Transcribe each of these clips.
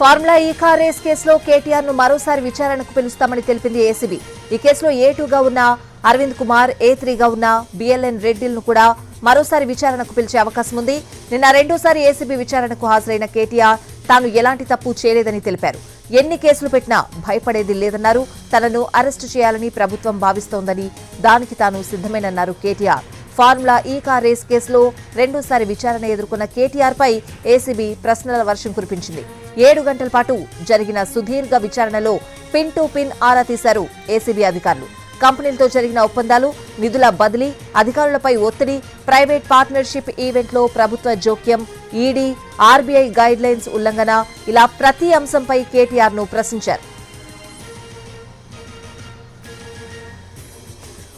Formula E car race కేసులో కేటీఆర్ను మరోసారి విచారణకు పిలుస్తామని తెలిపింది ఏసీబీ. ఈ కేసులో ఏ టూగా ఉన్న అరవింద్ కుమార్ ఏ త్రీగా ఉన్న బిఎల్ఎన్ రెడ్డిలను కూడా మరోసారి విచారణకు పిలిచే అవకాశం ఉంది. నిన్న రెండోసారి ఏసీబీ విచారణకు హాజరైన కేటీఆర్ తాను ఎలాంటి తప్పు చేయలేదని తెలిపారు. ఎన్ని కేసులు పెట్టినా భయపడేది లేదన్నారు. తనను అరెస్టు చేయాలని ప్రభుత్వం భావిస్తోందని దానికి తాను సిద్ధమేనన్నారు KTR. Formula E car race కేసులో రెండోసారి విచారణ ఎదుర్కొన్న కేటీఆర్ పై ఏసీబీ ప్రశ్నల వర్షం కురిపించింది. ఏడు గంటల పాటు జరిగిన సుదీర్ఘ విచారణలో పిన్ టు పిన్ ఆరా తీశారు ఏసీబీ అధికారులు. కంపెనీలతో జరిగిన ఒప్పందాలు నిధుల బదిలీ అధికారులపై ఒత్తిడి ప్రైవేట్ పార్ట్నర్షిప్ ఈవెంట్లో ప్రభుత్వ జోక్యం ఈడీ ఆర్బీఐ గైడ్లైన్స్ ఉల్లంఘన ఇలా ప్రతి అంశంపై కేటీఆర్ను ప్రశ్నించారు.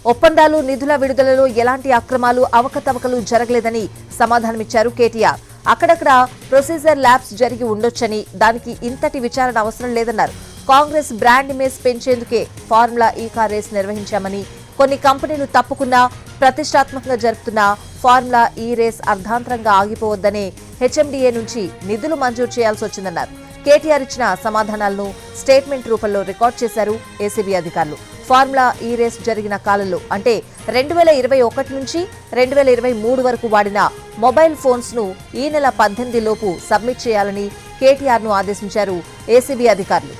ఒప్పందాలు నిధుల విడుదలలో ఎలాంటి అక్రమాలు అవకతవకలు జరగలేదని సమాధానమిచ్చారు కేటీఆర్. అక్కడక్కడ ప్రొసీజర్ ల్యాబ్స్ జరిగి ఉండొచ్చని దానికి ఇంతటి విచారణ అవసరం లేదన్నారు. కాంగ్రెస్ బ్రాండ్ ఇమేజ్ పెంచేందుకే ఫార్ములా ఈ కార్ రేస్ నిర్వహించామని కొన్ని కంపెనీలు తప్పుకున్నా ప్రతిష్టాత్మకంగా జరుపుతున్న ఫార్ములా ఈ రేస్ అర్ధాంతరంగా ఆగిపోవద్దనే హెచ్ఎండిఏ నుంచి నిధులు మంజూరు చేయాల్సి వచ్చిందన్నారు. కేటీఆర్ ఇచ్చిన సమాధానాలను స్టేట్మెంట్ రూపంలో రికార్డ్ చేశారు ఏసీబీ అధికారులు. ఫార్ములా ఈ రేస్ జరిగిన కాలంలో అంటే రెండు వేల ఇరవై ఒకటి నుంచి రెండు వేల ఇరవై మూడు వరకు వాడిన మొబైల్ ఫోన్స్ను ఈ నెల పద్దెనిమిది లోపు సబ్మిట్ చేయాలని కేటీఆర్ను ఆదేశించారు ఏసీబీ అధికారులు.